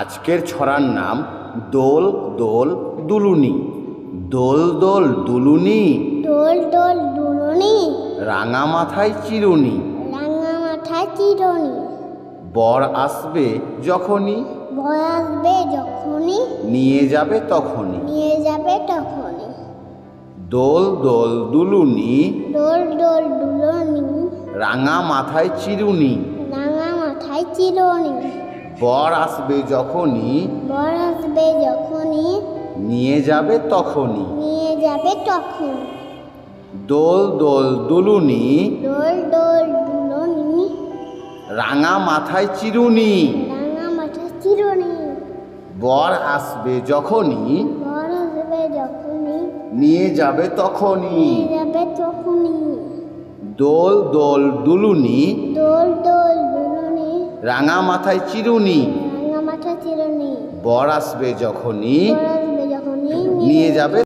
আজকের ছড়ার নাম দোল দোল দুলুনি। দোল দোল দুলুনি। দোল দোল দুলুনি। রাঙা মাথায় চিরুনি। রাঙা মাথায় চিরনি। বর আসবে যখনই। ভয় আসবে যখনই। নিয়ে যাবে তখনই। নিয়ে যাবে তখনই। দোল দোল দুলুনি। দোল দোল দুলুনি। রাঙা মাথায় চিরুনি। রাঙা মাথায় চিরনি। বর আসবে যখনই বর আসবে যখনই নিয়ে যাবে তখনই। নিয়ে যাবে তখন। দোল দোল দুলুনি দোল দোল দুলুনি। রাঙা মাথায় চিরুনি। রাঙা মাথায় চিরনি। বর আসবে যখনই বর আসবে যখনই নিয়ে যাবে তখনই। নিয়ে যাবে তখনই। দোল দোল দুলুনি দোল দোল রাঙা মাথায় চিরুনি। বর আসবে যখনই নিয়ে যাবে